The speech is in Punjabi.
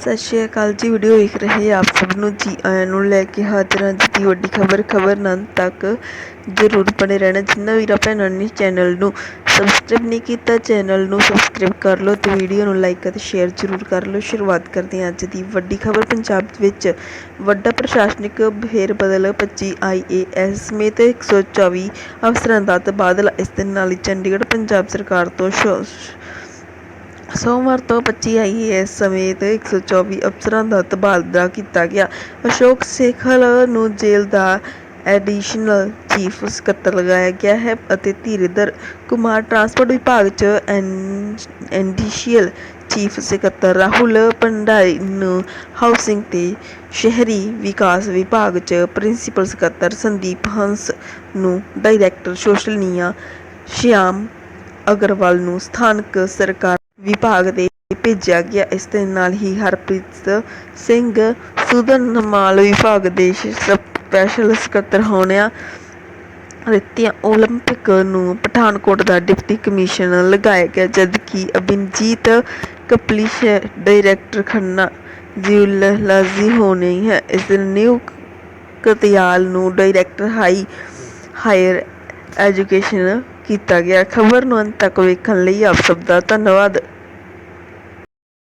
ਸਤਿ ਸ਼੍ਰੀ ਅਕਾਲ ਜੀ ਵੀਡੀਓ ਵੇਖ ਰਹੇ ਆਪ ਸਭ ਨੂੰ। ਜੀ ਆਇਆਂ ਨੂੰ ਲੈ ਕੇ ਹਾਜ਼ਰ ਹਾਂ ਦੀ ਵੱਡੀ ਖਬਰ ਖਬਰ ਨੰਨ ਤੱਕ ਜ਼ਰੂਰ ਬਣੇ ਰਹਿਣਾ। ਜਿੰਨਾ ਵੀਰਾਂ ਭੈਣਾਂ ਨੇ ਚੈਨਲ ਨੂੰ ਸਬਸਕ੍ਰਾਈਬ ਨਹੀਂ ਕੀਤਾ ਚੈਨਲ ਨੂੰ ਸਬਸਕ੍ਰਾਈਬ ਕਰ ਲਓ ਤੇ ਵੀਡੀਓ ਨੂੰ ਲਾਈਕ ਅਤੇ ਸ਼ੇਅਰ ਜ਼ਰੂਰ ਕਰ ਲਓ। ਸ਼ੁਰੂਆਤ ਕਰਦੇ ਹਾਂ ਅੱਜ ਦੀ ਵੱਡੀ ਖਬਰ। ਪੰਜਾਬ ਵਿੱਚ ਵੱਡਾ ਪ੍ਰਸ਼ਾਸਨਿਕ ਫੇਰ ਬਦਲ 25 ਆਈਏਐਸ ਸਮੇਤ 124 ਅਫਸਰਾਂ ਦਾ ਤਬਾਦਲਾ। ਇਸ ਦੇ ਨਾਲ ਹੀ ਚੰਡੀਗੜ੍ਹ ਪੰਜਾਬ ਸਰਕਾਰ ਤੋਂ ਸ਼ੋ- ਸੋਮਵਾਰ ਤੋਂ 25 ਆਈਏਐਸ ਸਮੇਤ 124 ਅਫਸਰਾਂ ਦਾ ਤਬਾਦਲਾ ਕੀਤਾ ਗਿਆ। ਅਸ਼ੋਕ ਸੇਖਲ ਨੂੰ ਜੇਲ੍ਹ ਦਾ ਐਡੀਸ਼ਨਲ ਚੀਫ ਸਕੱਤਰ ਲਗਾਇਆ ਗਿਆ ਹੈ ਅਤੇ ਧੀਰੇਂਦਰ ਕੁਮਾਰ ਟਰਾਂਸਪੋਰਟ ਵਿਭਾਗ 'ਚ ਐਡੀਸ਼ੀਅਲ ਚੀਫ ਸਕੱਤਰ ਰਾਹੁਲ ਭੰਡਾਰੀ ਨੂੰ ਹਾਊਸਿੰਗ ਤੇ ਸ਼ਹਿਰੀ ਵਿਕਾਸ ਵਿਭਾਗ 'ਚ ਪ੍ਰਿੰਸੀਪਲ ਸਕੱਤਰ ਸੰਦੀਪ ਹੰਸ ਨੂੰ ਡਾਇਰੈਕਟਰ ਸੋਸ਼ਲ ਨਿਆਂ ਸ਼ਿਆਮ ਅਗਰਵਾਲ ਨੂੰ ਸਥਾਨਕ ਸਰਕਾਰ ਵਿਭਾਗ ਦੇ ਭੇਜਿਆ ਗਿਆ। ਇਸ ਦੇ ਨਾਲ ਹੀ ਹਰਪ੍ਰੀਤ ਸਿੰਘ ਸੁਧਨਮਾਲ ਵਿਭਾਗ ਦੇ ਸਪੈਸ਼ਲ ਸਕੱਤਰ ਹੋਣਿਆ ਰਿਤਿਆ ਓਲੰਪਿਕ ਨੂੰ ਪਠਾਨਕੋਟ ਦਾ ਡਿਪਟੀ ਕਮਿਸ਼ਨਰ ਲਗਾਇਆ ਗਿਆ, ਜਦਕਿ ਅਭਿਨਜੀਤ ਕਪਲਿਸ਼, ਡਾਇਰੈਕਟਰ ਖੰਨਾ ਜਿਊਲੌਜੀ ਹੋਣੀ ਹੈ। ਇਸ ਦਿਨ ਨਿਊ ਕਤਿਆਲ ਨੂੰ ਡਾਇਰੈਕਟਰ ਹਾਈ, ਹਾਇਰ ਐਜੂਕੇਸ਼ਨ ਕੀਤਾ ਗਿਆ। ਖਬਰ ਨੂੰ ਅੰਤ ਤੱਕ ਵੇਖਣ ਲਈ ਆਪ ਸਭ ਦਾ ਧੰਨਵਾਦ।